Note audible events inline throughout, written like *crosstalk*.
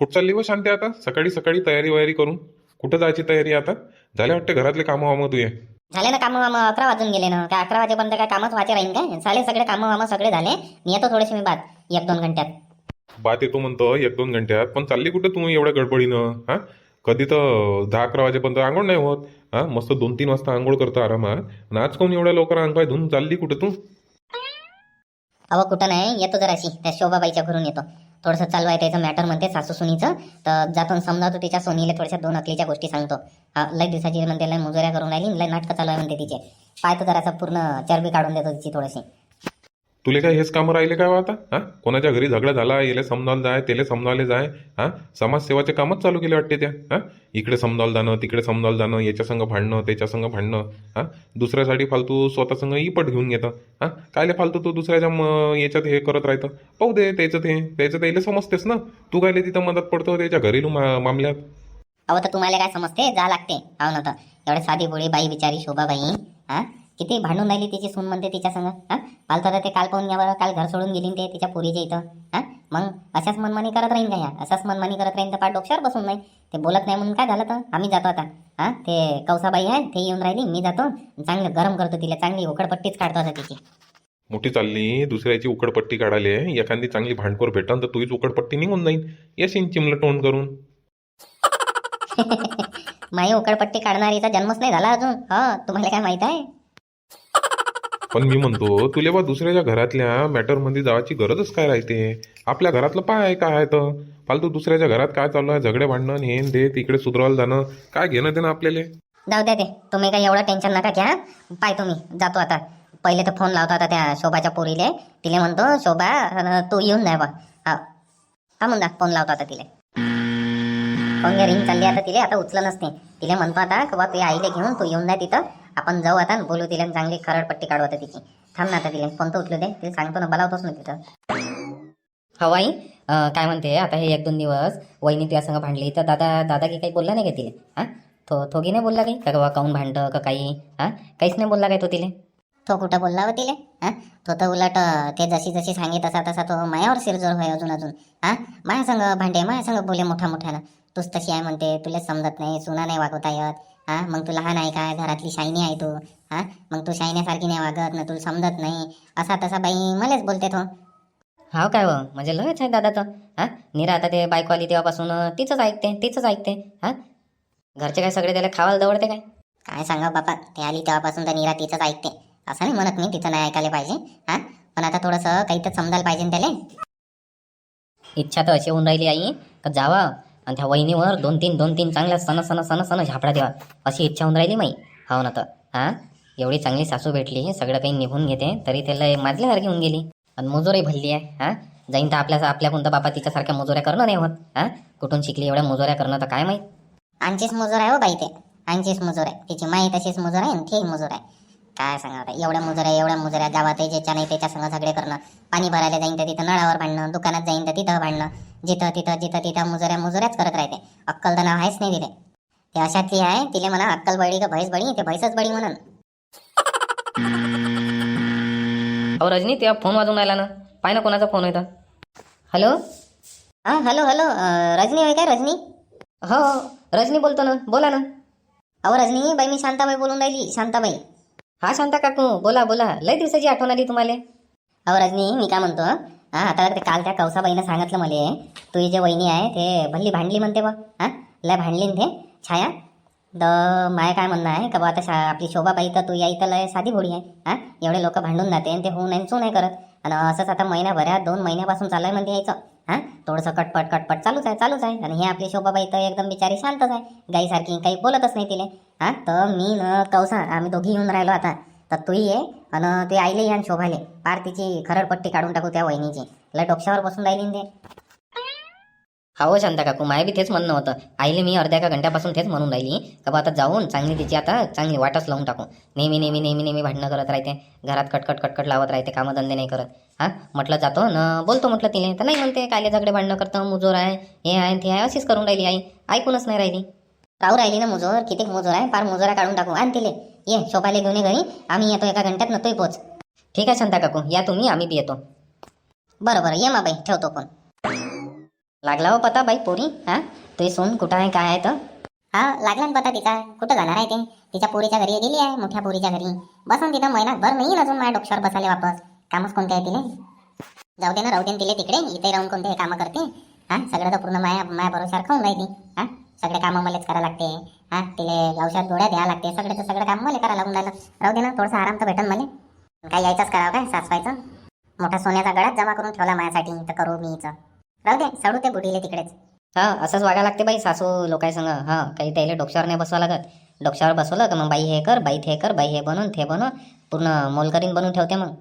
कुठं चालली व शांती आता? सकाळी सकाळी तयारी वयारी करून. कुठं जायची तयारी आता? झाले वाटते घरातले कामं वामं तुझे? झाले ना कामं वामं अकरा वाजून गेले ना. काय अकरा वाजेपर्यंत काय कामच व्हायचे राहीन काय? झाले सगळे कामं वामं सगळे झाले. मी येतो थोडेसे मी बाद एक दोन घंट्यात. बात येतो म्हणतो एक दोन घंट्यात. पण चालली कुठं तू एवढ्या गडबडीनं? हा? कधी तर दहा अकरा वाजेपर्यंत आंघोळ नाही होत. हा? मस्त दोन तीन वाजता आंघोळ करतो आरामात. आणि आज कोण एवढ्या लवकर अंग पाय धुवून चालली कुठं तू? अहो कुठं नाही येतो जराशी. त्या शोभाबाईच्या घरून येतो. थोडंसं चालू आहे त्याचं मॅटर म्हणते सासू सुनीचं. तर जातो समजावतो तिच्या सोनीला थोड्याशा दोन अकलीच्या गोष्टी सांगतो. लय दिवसाची म्हणते लय मुजोऱ्या करून राहिली लय नाटकं चालू आहे म्हणते तिचे. पाय तर जरासा पूर्ण चरबी काढून देतो तिची थोडीशी. तुले काय हेच कामं राहिले काय हो आता? हा? कोणाच्या घरी झगडा झाला याला समजावलं जाय त्याला समजावले जाय हा? समाजसेवाचे कामच चालू केले वाटते त्या हा? इकडे समजावलं जाणं तिकडे समजावलं जाणं याच्या संग भांडणं त्याच्या संग भांडणं हा? दुसऱ्यासाठी फालतू स्वतः संग इपट घेऊन घेतं हा? कायले फालतू तू दुसऱ्याच्या म- याच्यात हे करत राहतं? पाहू दे त्याचं ते त्याचं त्याला समजतेस ना? तू कायले तिथं मदत पडतो त्याच्या घरेलू मा मामल्यात? अहो तर तुम्हाला काय समजते? जा लागते. हो ना तर एवढे साधी भोळी बाई बिचारी शोभाबाई हा? किती भांडून राहिली तिची सून म्हणते तिच्या संग हा? ते काल पाहून घ्या बरं काल घर सोडून गेली ते तिच्या पोरीच्या इथं हा? मग अशाच मनमानी करत राहीन का ह्या अशाच मनमानी करत राहीन तर पाठ डोक्यावर बसून नाही ते बोलत नाही म्हणून काय झालं तर? आम्ही जातो आता हा? ते कौसाबाई आहे ते येऊन राहिली मी जातो चांगलं गरम करतो तिला चांगली उकडपट्टीच काढतो आता तिची. मोठी चालली दुसऱ्याची उकडपट्टी काढाले एखादी चांगली भांडखोर भेटन तर तुझीच उकडपट्टी निघून जाईन. येशील चिमलं तोंड करून. *laughs* माई उकडपट्टी काढणारीचा जन्मच नाही झाला अजून. हो तुम्हाला काय माहीत आहे? पण मी म्हणतो तुले बा दुसऱ्याच्या घरातल्या मॅटरमध्ये जायची गरजच काय राहते? आपल्या घरातलं पाय काय आहे तर? फालतू दुसऱ्याच्या घरात काय चालू आहे? झगडे भांडण हे न ते तिकडे सुधरवायला जाणं काय घेणं देणं आपल्याला? जाऊ द्या ते. तुम्ही काही एवढं टेन्शन नका घ्या. पाय तुम्ही. जातो आता. पहिले तर फोन लावता आता त्या शोभाच्या पोरीले. तिले म्हणतो शोभा अन तू येऊन जाय बा. हा. हा म्हणता फोन लावतो आता तिले. फोन रिंग चालली आता तिले. आता उचलं नसते तिले म्हणतो आता की बा तुझ्या आईले घेऊन तू येऊन जाय तिथं. आपण जाऊ आता बोलू तिला चांगली खरडपट्टी काढू आता तिची. थांब ना आता तिले फोन तर उचलू दे. तिला सांगतो ना बोलावतोच ना तिथं. हवाई काय म्हणते आता हे एक दोन दिवस वहिनी तुझ्या संग भांडली तर दादा दादा की काही बोलला नाही का तिले? हा? तो की नाही बोलला काही? का बाबा काऊन भांडतं का काही? हा? काहीच नाही बोलला काय तो तिले? तो कुठं बोलला हो तिले? हा? तो तर उलट ते जशी जशी सांगे तसा तसा तो मायावर शिरजोर होय अजून अजून. हा? माया संग भांडे माया संग बोले मोठ्या मोठ्यानं. तूच तशी आहे म्हणते तुला समजत नाही सुना नाही वागवता येत. हा मग तू लहान आहे काय घरातली शायनी आहे तू. हा मग तू शायण्यासारखी नाही वागत ना तुला समजत नाही. असा तसा बाई मलाच बोलते तो हाव काय व? म्हणजे लयच आहे दादा तर हा निरा आता ते बायको आली तेव्हापासून तिचंच ऐकते तिचंच ऐकते. हा? घरचे काय सगळे त्याला खावायला दवडते काय? काय सांगा बापा ते आली तेव्हापासून तर निरा तिचंच ऐकते. असं नाही म्हणत मी तिचं नाही ऐकायला पाहिजे. हा? पण आता थोडंसं काही तर समजायला पाहिजे त्याला. इच्छा तर अशी होऊन राहिली आई. का जावा? आणि त्या वहिनीवर दोन तीन दोन तीन चांगल्या सण सण सण सण झापडा द्यावा अशी इच्छा होऊन राहिली माई. हो ना तर. हा? एवढी चांगली सासू भेटली सगळं काही निघून घेते तरी त्याला माझल्यासारखी होऊन गेली. आणि मुजोरही भरली आहे हा? जाईन तर आपल्या आपल्या कोणतं बापा तिच्यासारख्या मुजोऱ्या करणं नाही होत हा? कुठून शिकली एवढ्या मुजोऱ्या करणं तर काय माहीत? आणखीच मुजोर आहे हो बाई ते. आणखीच मुजोर आहे. तिची माई तशीच मुजोर आहे आणि ठीक मुजोर आहे. काय सांगा आता? एवढ्या मुजोऱ्या एवढ्या मुजोऱ्या गावात ज्याच्या नाही त्याच्या संग झगडे करणं. पाणी भरायला जाईन तर तिथं नळावर भांडणं दुकानात जाईन तर तिथं भांडणं जिथं तिथं जिथं तिथं मुजोऱ्या मुजोऱ्याच करत राहते. अक्कल तर नाव आहेच नाही तिथे. ते अशातली आहे तिले म्हणा अक्कल बळी का म्हैस बळी? ते म्हैसच बळी म्हणून. अहो रजनी तेव्हा फोन वाजून राहिला ना. पाय ना कोणाचा फोन येतं हॅलो? हां हॅलो हॅलो. रजनी आहे काय रजनी? हो. रजनी बोलतो ना. बोला ना. अहो रजनी बाई मी शांताबाई बोलून राहिली. शांताबाई. हा शांता काकू बोला बोला. लय दिवसाची आठवण आली तुम्हाला. अहो रजनी मी काय म्हणतो? हा आता ते काल त्या कौसाबाईनं सांगितलं मला. तुझी जे वहिनी आहे ते भल्ली भांडली म्हणते बा हा लय भांडली ते. छाया तर माय काय म्हणणं आहे का बा आता शा आपली शोभाबाई तर तू या इथं लय साधी भोडी आहे. हा एवढे लोक भांडून जाते आणि ते होऊ नाही चू नाही करत. आणि असंच आता महिन्याभरात दोन महिन्यापासून चालू आहे म्हणते यायचं. हा थोडंसं कटपट कटपट चालूच आहे चालूच आहे. आणि हे आपली शोभाबाई तर एकदम बिचारी शांतच आहे. गाईसारखी काही बोलतच नाही तिला. हा तर मी न कौसा आम्ही दोघी येऊन राहिलो आता. तर तू ये आणि ते आईले आणि शोभाले. पार तिची खरडपट्टी काढून टाकू त्या वहिनीची. लय डोक्यावर बसून राहिली न ते. हो शांता काकू माय बी तेच म्हणणं होतं. आईले मी अर्ध्या का घंट्यापासून तेच म्हणून राहिली. का बा आता जाऊन चांगली तिची आता चांगली वाटच लावून टाकू. नेहमी नेहमी नेहमी नेहमी भांडणं करत राहते. घरात कटकट कटकट लावत राहते कामधंदे नाही करत. हा म्हटलं जातो न बोलतो म्हटलं तिने तर नाही म्हणते कायले झगडे भांडणं करतं मुजोर आहे हे आहे ते आहे अशीच करून राहिली आई. ऐकूनच नाही राहिली. काऊ राहिली ना मुजोर? किती मुजोर आहे? पार मुजोरा काढून टाकू. आणि तिले. ये शोभाले घेऊन घरी. आम्ही येतो एका घंट्यात नतोय पोच. ठीक आहे शांता काकू. या तुम्ही आम्ही बी येतो. बरं बरं. ये मा बाई. ठेवतो फोन. लागला हो पता बाई पोरी? हा? तुझी सून कुठं आहे काय आहे तर हा लागला ना पता तिचा. कुठं जाणार आहे ते? तिच्या पोरीच्या घरी गेली आहे मोठ्या पोरीच्या घरी. बसून तिथं महिनाभर नाही अजून माझ्या डोक्यावर बसाले वापस. कामच कोणते आहे तिने जाऊ दे ना राहू दे ना तिले तिकडे. इथे राहून कोणते हे कामं करते? हा? सगळं तर पूर्ण माया माया भरोशावर खाऊन राहिली. हा? सगळे कामं मलाच करा लागते. हा तिले औषध गोळ्या द्यावं लागते. सगळे सगळं काम मला करा लागून राहिलं. राहू दे ना थोडासा आराम तर भेटन मला. काय यायचंच करावं काय सासवायचं? मोठा सोन्याचा गळाच जमा करून ठेवला माझ्यासाठी तर करू मी राहू दे सोडू ते बुडीले तिकडेच. हा असंच वागायला लागते बाई सासू लोकांसंग हा काही त्याला डोक्यावर नाही बसवा लागत. डोक्यावर बसवलं तर मग बाई हे कर बाई ते कर बाई हे बनवून ते बनव. पूर्ण मोलकरीन बनवून ठेवते मग.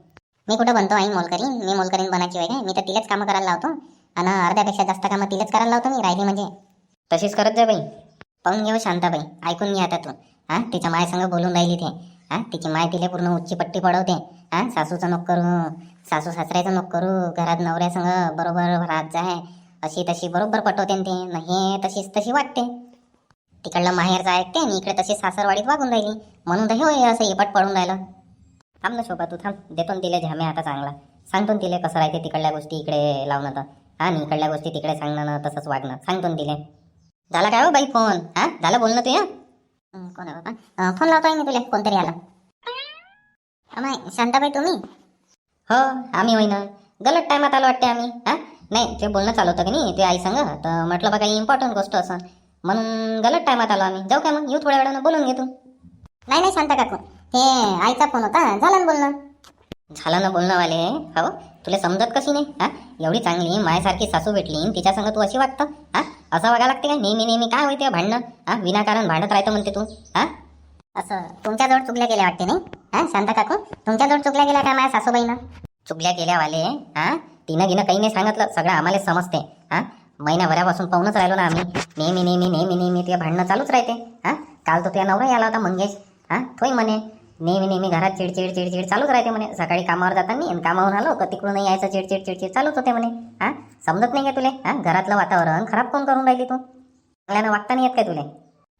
मी कुठं बनतो आई मोलकरीन? मी मोलकरीन बनायची वय काय? मी तर तिलेच कामं करायला लावतो. आणि अर्ध्यापेक्षा जास्त कामं तिलेच करायला लावतो मी राहिली म्हणजे. तशीच करत जा बाई. पाहून घेऊ हो शांताबाई. ऐकून घे आता तू. हा? तिच्या मायसंग बोलून राहिली ते. हा? तिची माय तिला पूर्ण उच्ची पट्टी पडवते. हा? सासूचं नोक करू. सासू सासऱ्याचं नोक करू. घरात नवऱ्यासंग बरोबर राहत जाय. अशी तशी बरोबर पटवते ते. न हे तशीच तशी वाटते. तिकडलं माहेरचं ऐकते आणि इकडे तशी सासरवाडीत वागून राहिली. म्हणून तर हे होय असं इपट पडून राहिलं. थांब ना शोभा तू थांब. देतो ना तिले झामे आता चांगला. सांगतो ना तिले कसं राहते तिकडल्या गोष्टी इकडे लावणं तर. हा आणि इकडल्या गोष्टी तिकडे सांगणं तसंच वागणं. सांगतो तिले. झाला काय हो बाई फोन? हा? झालं बोलणं तू या कोण आहे बाबा? फोन लावतोय मी तुला कोणतरी आला. अमाय शांताबाई तुम्ही? हो आम्ही होईना. गलत टायमात आलो वाटते आम्ही हा? नाही ते बोलणं चालू होतं की नाही ते आई संग तर म्हटलं बघा इम्पॉर्टंट गोष्ट असं. म्हणून गलत टायमात आलो आम्ही. जाऊ काय मग? येऊ थोड्या वेळानं बोलून घेतो. नाही नाही शांता काकू. हे आईचा फोन होता. झाला ना बोलणं? झालं ना बोलणं वाले हो? तुला समजत कशी नाही? हा? एवढी चांगली मायासारखी सासू भेटली तिच्या संग तू अशी वागतं? हा? असं वागायला लागते का नेहमी नेहमी काय होते भांडणं? हा विनाकारण भांडत राहतं म्हणते तू. हा? असं तुमच्याजवळ चुकल्या गेल्या वाटते नाही? हा शांता काकू. तुमच्याजवळ चुकल्या गेल्या का माझ्या सासूबाईनं? चुकल्या गेल्या वाले हा? तिनं गिनं काही नाही सांगितलं सगळं आम्हाला समजते हा? महिनाभरापासून पाहूनच राहिलो ना आम्ही. नेहमी नेहमी नेहमी नेहमी ते भांडणं चालूच राहते हा? काल तो त्या नवरा आला होता मंगेश हा? तोही म्हणे. नेहमी नेहमी घरात चिडचिड चिडचिड चालूच राहते म्हणे. सकाळी कामावर जाताना आणि कामावरून आलो का तिकडून यायचं चिडचिड चिडचिड चालूच होते म्हणे. हा? समजत नाही का तुले? हा? घरातलं वातावरण खराब कोण करून राहिली तू? चांगल्यानं वागता नाही येत काय तुले?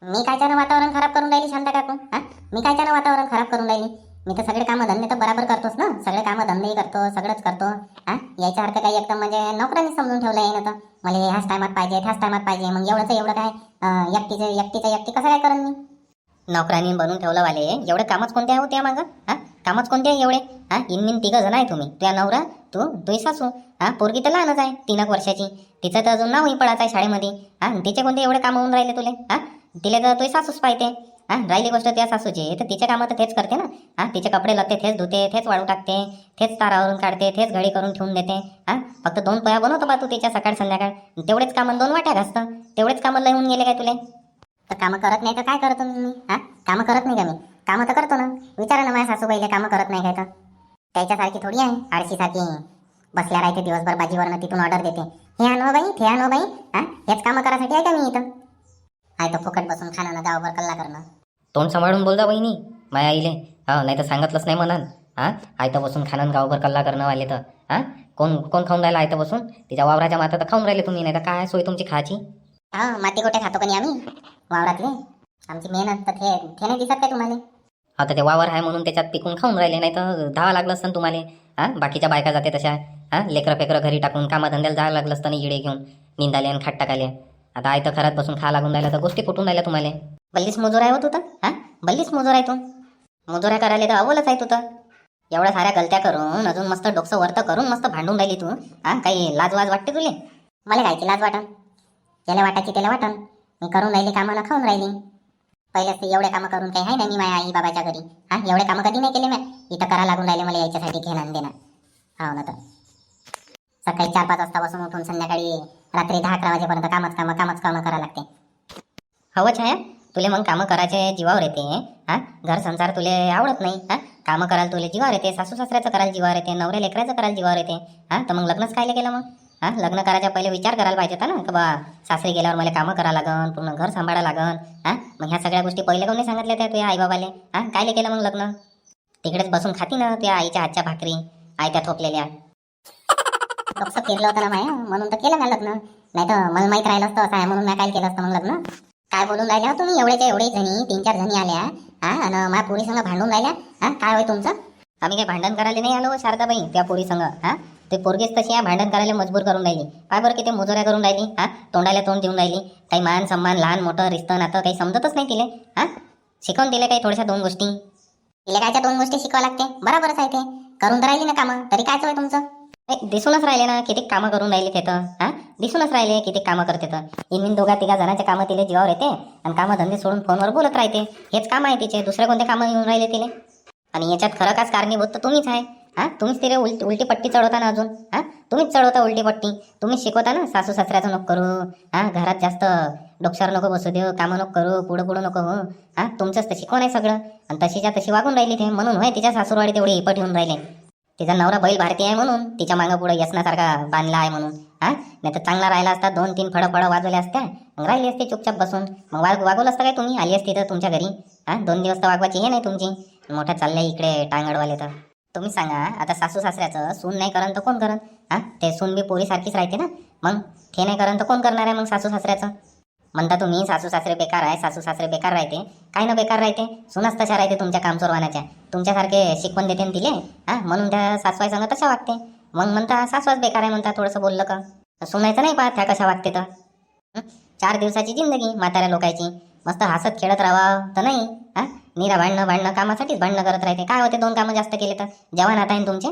मी कायच्यानं वातावरण खराब करून राहिली शांता काकू? हा? मी कायच्यानं वातावरण खराब करून राहिली? मी तर सगळे कामं धंदे तर बराबर करतोच ना? सगळे कामं धंदेही करतो सगळंच करतो. हा? याच्यासारखं काही एकदम म्हणजे नोकरांनी समजून ठेवलं आहे ना तर? मला ह्याच टायमात पाहिजे ह्याच टायमात पाहिजे मग एवढंच एवढं काय? एकटीचं एकटीचं एकटी कसं काय करेन मी? नोकरांनी बनवून ठेवलं वाले. एवढं कामच कोणते आहे होते मागं? हां? कामच कोणते आहे एवढे? हा? इनमिन तिघं जण आहे तुम्ही. तुझ्या नवरा तू तुझी सासू. हा? पोरगी तर लहानच आहे तीन एक वर्षाची. तिचं तर अजून नावही पडायचं आहे शाळेमध्ये. हा? तिचे कोणते एवढे कामं होऊन राहिले तुले? हा? तिला तर तुझी सासूच पाहिजे. हा? राहिली गोष्ट त्या सासूची. तर तिचे कामं तर तेच करते ना? हा? तिचे कपडे लत्ते तेच धुते तेच वाळू टाकते तेच तारावरून काढते तेच घडी करून ठेवून देते. हा? फक्त दोन पया बनवतो बा तू तिच्या सकाळ संध्याकाळ. तेवढेच कामं दोन वाट्या घासतं. तेवढेच कामं लय होऊन गेले काय तुले? तर कामं करत नाही तर काय करतो मी? हा? कामं करत नाही का मी? कामं तर करतो ना. विचारा ना माझ्या सासूबाईला कामं करत नाही काय तर. त्याच्यासारखी थोडी आहे आळशीसारखी. बसल्या राहते दिवसभर बाजीवरनं तिथून ऑर्डर देते. हे आणो हो बाई ते आणो हो बाई. हा? हेच कामं करायसाठी आहे का मी इथं? आहे तर फुकट बसून खाणं ना गावभर कल्ला करणं. तोंड सांभाळून बोलता बहिणी माया आईले. हा नाही तर सांगितलंच नाही म्हणन. हा? आयतं बसून खाणं गावभर कल्ला करणं वाले तर. हा? कोण कोण खाऊन राहिला आयतं बसून? तिच्या वावराच्या माता तर खाऊन राहिले तुम्ही नाही तर काय सोय तुमची खायची हा माती गोटे खातो का नाही आम्ही? वावरातले. आमची मेहनत तर ते ते नाही दिसत काय तुम्हाला. आता ते वावर आहे म्हणून त्याच्यात पिकून खाऊन राहिले नाही तर धावा लागलं असतं तुम्हाला. हा बाकीच्या बायका जाते तशा. हा लेकरं फेकरं घरी टाकून कामाधंद्याला जायला लागलं असतं इडे घेऊन. निंदाले आणि खाट टाकाले. आता आयतं खरात बसून खा लागून राहिलं तर गोष्टी फुटून राहिल्या तुम्हाला. बल्लीस मजूर आहे हो तू तर. हा बल्लीस मजूर आहे तू. मजुऱ्या करायला तर अव्वलच आहे तू तर. एवढ्या साऱ्या गलत्या करून अजून मस्त डोकसं वरतं करून मस्त भांडून राहिली तू. हा काही लाज वाज वाटते तुले? मला कायची लाज वाटन? ज्याला वाटायची त्याला वाटन. मी करून राहिली कामं ना खाऊन राहिली. पहिलेच ते एवढे कामं करून काही आहे ना मी माझ्या आई बाबाच्या घरी. हा एवढे कामं कधी नाही केले मी. इथं करा लागून राहिले मला याच्यासाठी घेणं देणं. हो ना तर. सकाळी चार पाच वाजता बसून उठून संध्याकाळी रात्री दहा अकरा वाजेपर्यंत कामच कामं कामच कामं करा लागते. हवं छाया तुले मग कामं करायचे जीवावर येते हा? घर संसार तुले आवडत नाही हा? कामं करायला तुले जीवावर येते सासू सासऱ्याचं करायला जीवावर येते नवऱ्या लेकराचं करायला जीवावर येते. हा? तर मग लग्नच कायले केलं मग? हा लग्न करायच्या पहिले विचार करायला पाहिजे होता ना? का बा सासरी गेल्यावर मला कामं करावं लागन पूर्ण घर सांभाळा लागन हा? मग ह्या सगळ्या गोष्टी पहिले कोणी सांगितल्या त्या तुझ्या आईबाबाले? हा काय केलं मग लग्न? तिकडेच बसून खाती ना त्या आईच्या हातच्या भाकरी आयत्या थोपलेल्या. कसं केलं होतं ना माया म्हणून तर केलं ना लग्न. नाही तर मला माहीत राहिलं असतं असं आहे म्हणून मी काय केलं असतं मग लग्न? काय बोलून राहिल्या हो तुम्ही एवढ्याच्या एवढे जणी तीन चार जणी आल्या हा? आणि माझ्या पोरी भांडून राहिल्या? हा काय होय तुमचं? आम्ही काही भांडण करायला नाही आलो शारदाबाई त्या पोरी संग हा? ते पोरगीच तशी या भांडण करायला मजबूर करून राहिली. काय बरं किती मुजोऱ्या करून राहिली हा तोंडाला तोंड देऊन राहिली. काही मान सन्मान लहान मोठं रिश्तं नातं काही समजतच नाही तिले हा. शिकवून दिले काही थोड्याशा दोन गोष्टी. तिला कायच्या दोन गोष्टी शिकावं लागते? बरोबरच आहे ते. करून तर राहिली ना कामं. तरी कायच आहे तुमचं? दिसूनच राहिले ना किती कामं करून राहिले तिथं हा. दिसूनच राहिले किती कामं करते तर. इनविन दोघा तिघा जणांच्या कामं तिले जीवावर येते आणि कामं धंदे सोडून फोनवर बोलत राहते. हेच काम आहे तिचे. दुसरे कोणते कामं येऊन राहिले तिले? आणि याच्यात खरं काच कारणीभूत तर तुम्हीच आहे. हा? तुम्हीच तिथे उलटी उलटी पट्टी चढवता ना अजून? हा? तुम्हीच चढवता उलटी पट्टी? तुम्हीच शिकवता ना? सासू सासऱ्याचं नको करू. हा? घरात जास्त डोक्षावर नको बसू देऊ. कामं नको करू. पुढं पुढं नको हो. हा? तुमचंच तर शिकवण आहे सगळं? आणि तशीच्या तशी वागून राहिली ते. म्हणून होय तिच्या सासूरवाडी तेवढी हिपट येऊन राहिले. तिचा नवरा बैल भारतीय आहे म्हणून. तिच्या मागं पुढं यसनासारखा बांधला आहे म्हणून. हा? नाही तर चांगला राहिला असता दोन तीन फळं फळं वाजवल्या असत्या. मग राहिली असते चुपचाप बसून. मग वाग वागवलं असतं काय तुम्ही? आली असती तर तुमच्या घरी. हा? दोन दिवस तर वागवायची हे नाही तुमची. मोठ्या चालल्या इकडे टांगडवाले तर. तुम्ही सांगा आता सासू सासऱ्याचं सून नाही करन तर कोण करन? हा? ते सून बी पोरीसारखीच राहते ना. मग ते नाही करन तर कोण करणार आहे मग सासू सासऱ्याचं? म्हणता तुम्ही सासू सासरे बेकार आहे सासू सासरे बेकार राहते. काय ना बेकार राहते? सुनाच तशा राहते तुमच्या कामचोरवानाच्या तुमच्यासारखे शिकवण देते ना तिले हा? म्हणून त्या सासवाईसंग तशा वागते. मग म्हणता सासवाच बेकार आहे म्हणता थोडंसं बोललं का? सुनायचं नाही पाहत त्या कशा वागते तर. चार दिवसाची जिंदगी म्हाताऱ्या लोकांची मस्त हसत खेळत राहावं तर नाही हा? निरा भांडणं भांडणं कामासाठीच भांडणं करत राहते. काय होते दोन कामं जास्त केले तर? जवान आता आहे ना तुमचे?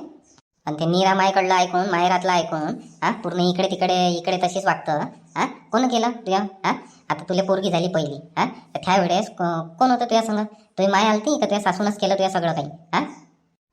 आणि ते नीरा मायकडलं ऐकून माहेरातलं ऐकून हा पूर्ण इकडे तिकडे इकडे तशीच वागतं हा? कोण केलं तुझ्या? हा? आता तुला पोरगी झाली पहिली हा? त्या वेळेस कोण होतं तुझ्या संग? तुझी माय आलती का तुझ्या सासूनच केलं तुझ्या सगळं काही हा?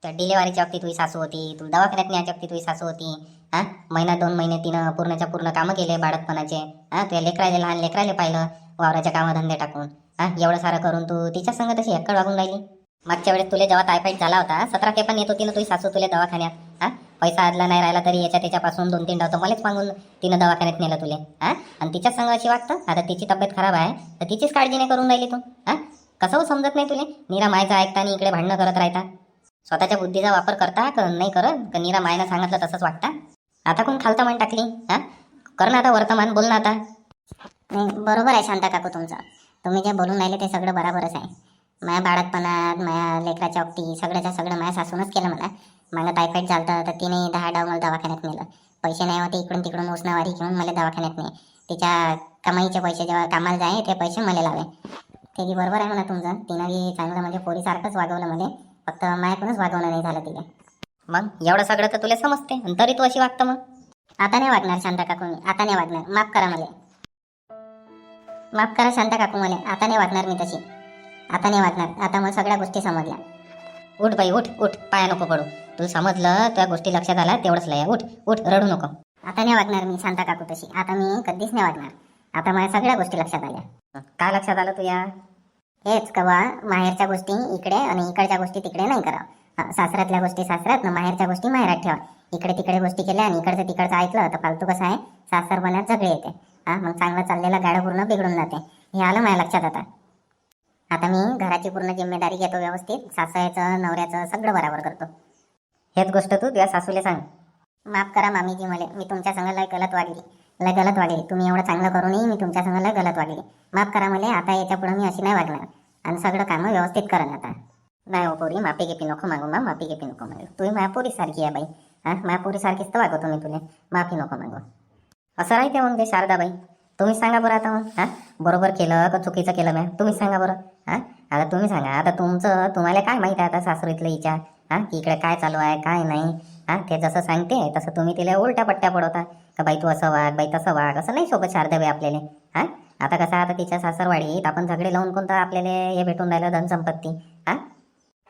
तर डिलेवरीच्या बाबतीत तुझी सासू होती तुला दवाखान्यात न्यायच्या बाबतीत तुझी सासू होती हा? महिना दोन महिने तिनं पूर्णच्या पूर्ण कामं केले बाळतपणाचे हा? तुझ्या लेकराले लहान लेकराले पाहिलं वावराच्या कामधंदे टाकून हा? एवढं सारं करून तू तिच्या संग तशी हक्कड वागून राहिली? मागच्या वेळेस तुला जेव्हा टायफाईड झाला होता सतरा ते पण येत होती ना तुझी सासू तुला दवाखान्यात हा? पैसा आदला नाही राहिला तरी याच्या त्याच्यापासून दोन तीन डावतो मलाच मागून तिनं दवाखान्यात नेलं तुले हा? आणि तिच्याच संग अशी वागतं? आता तिची तब्येत खराब आहे तर तिचीच काळजी नाही करून राहिली तू हा? कसं हो समजत नाही तुले? निरा मायचं ऐकता आणि इकडे भांडणं करत राहता. स्वतःच्या बुद्धीचा वापर करता का नाही करत? का नीरा मायनं सांगितलं तसंच वागता? आता कोण खालता मान टाकली हा? कर ना आता वर्तमान बोल ना आता. नाही बरोबर आहे शांता काकू तुमचं. तुम्ही जे बोलून राहिले ते सगळं बरोबरच आहे. माझ्या बाळकपणात माया लेकराच्या बाबतीत सगळ्याच्या सगळं माझ्या सासूनच केलं मला. मला टायफाईड झालं तर तिने दहा डाव मला दवाखान्यात नेलं. पैसे नाही होते इकडून तिकडून उसनावारी घेऊन मला दवाखान्यात ने तिच्या कमाईचे पैसे जेव्हा कामाला जाय ते पैसे मला लावे. ते बरोबर आहे म्हणा तुमचं. तिनं बी चांगलं म्हणजे पोरीसारखंच वागवलं मला. फक्त माझ्याकडूनच वागवणं नाही झालं तिला. मग? एवढं सगळं तर तुला समजते. आणि तरी तू अशी वागतं मग? आता नाही वागणार शांता काकू मी. आता नाही वागणार. माफ करा मला. माफ करा शांता काकू मला. आता नाही वागणार मी तशी. आता नाही वागणार. आता मग सगळ्या गोष्टी समजल्या. उठ बाई उठ उठ. पाया नको पडू. तुला समजलं त्या गोष्टी लक्षात आल्या तेवढंच लय. उठ उठ रडू नको. आता नाही वागणार मी शांता काकू तशी. आता मी कधीच नाही वागणार. आता माझ्या सगळ्या गोष्टी लक्षात आल्या. काय लक्षात आलं तुया? हेच कवा माहेरच्या गोष्टी इकडे आणि इकडच्या गोष्टी तिकडे नाही करावं. सासऱ्यातल्या गोष्टी सासऱ्यात ना माहेरच्या गोष्टी माहेरात ठेवा. इकडे तिकडे गोष्टी केल्या आणि इकडचं तिकडचं ऐकलं तर फालतू कसं आहे? सासरपणात झगडे येते. हा मग चांगलं चाललेलं गाडं पूर्ण बिघडून जाते. हे आलं माझ्या लक्षात आता. आता मी घराची पूर्ण जिम्मेदारी घेतो व्यवस्थित. सासऱ्याचं नवऱ्याचं सगळं बरोबर करतो. हेच गोष्ट तू तुझ्या सासूला सांग. माफ करा मामीजी मला. मी तुमच्या संग लय गलत वागली लय गलत वागली. तुम्ही एवढं चांगलं करूनही मी तुमच्या संग लय गलत वागली. माफ करा मला आता याच्यापुढे मी अशी नाही वागणार. आणि सगळं कामं व्यवस्थित करण आता. नाही हो पोरी माफी घेपी नको मागू मा माफी घेपी नको मागू. तुम्ही माझ्या सारखी आहे बाई. हा माझ्या सारखीच तर वागवतो मी तुला. माफी नको मागू. असं राहते मग ते शारदाबाई. तुम्ही सांगा बरं आता मग. हा बरोबर केलं का चुकीचं केलं मॅम तुम्ही सांगा बरं. हा आता तुम्ही सांगा. आता तुमचं तुम्हाला काय माहिती आहे आता सासरीतलं हिच्या हा की इकडे काय चालू आहे काय नाही? हा ते जसं सांगते तसं तुम्ही तिला उलट्या पट्ट्या पडवता. का बाई तू असं वाग बाई तसं वाग असं नाही सोबत शारदाबाई आपल्याला. हा? आता कसं आता तिच्या सासरवाडीत आपण झगडे लावून कोणतं आपल्याला हे भेटून राहिलं धनसंपत्ती. हा?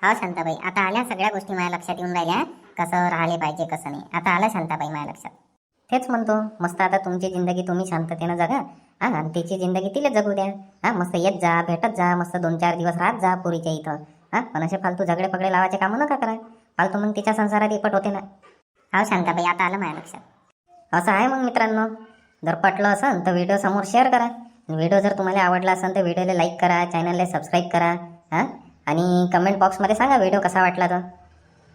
हो शांताबाई आता आल्या सगळ्या गोष्टी माझ्या लक्षात येऊन राहिल्या. कसं राहिले पाहिजे कसं नाही. आता आलं शांताबाई माझ्या लक्षात. तेच म्हणतो मस्त आता तुमची जिंदगी तुम्ही शांततेनं जगा. हा आणि तिची जिंदगी तिला जगू द्या. हा मस्त येत जा भेटत जा मस्त दोन चार दिवस राहत जा पुरीच्या इथं. हा पण असे फालतू झगडे पगडे लावायचे कामं नका करा. फालतू मग तिच्या संसारात इपट होते ना. हो शांताबाई आता आलं माझ्या लक्षात. असं आहे मग मित्रांनो. जर पटलं असेल तर व्हिडिओ समोर शेअर करा. व्हिडिओ जर तुम्हाला आवडला असेल तर व्हिडिओला लाईक करा चॅनलला सबस्क्राईब करा हां? आणि कमेंट बॉक्समध्ये सांगा व्हिडिओ कसा वाटला तर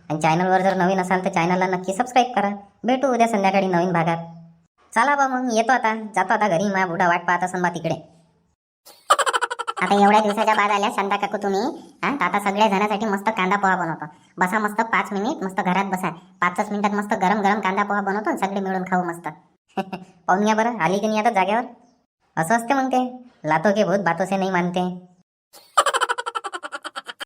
आणि चॅनलवर जर नवीन असाल तर चॅनलला नक्की सबस्क्राईब करा. भेटू उद्या संध्याकाळी नवीन भागात. चला बा मग येतो आता. जातो आता घरी माझ्या बुडा वाट पाहत असेल बा तिकडे. आता एवढ्या दिवसाच्या बाद आल्या शांता काकू तुम्ही. हा आता सगळ्या जणांसाठी मस्त कांदा पोहा बनवतो. बसा मस्त पाच मिनिट मस्त घरात बसा. पाचच मिनिटात मस्त गरम गरम कांदा पोहा बनवतो आणि सगळे मिळून खाऊ मस्त. *laughs* पाहून घ्या बरं आली की नाही आता जागेवर? असं असते मग ते. लातो के भूत बातोसे नाही मानते.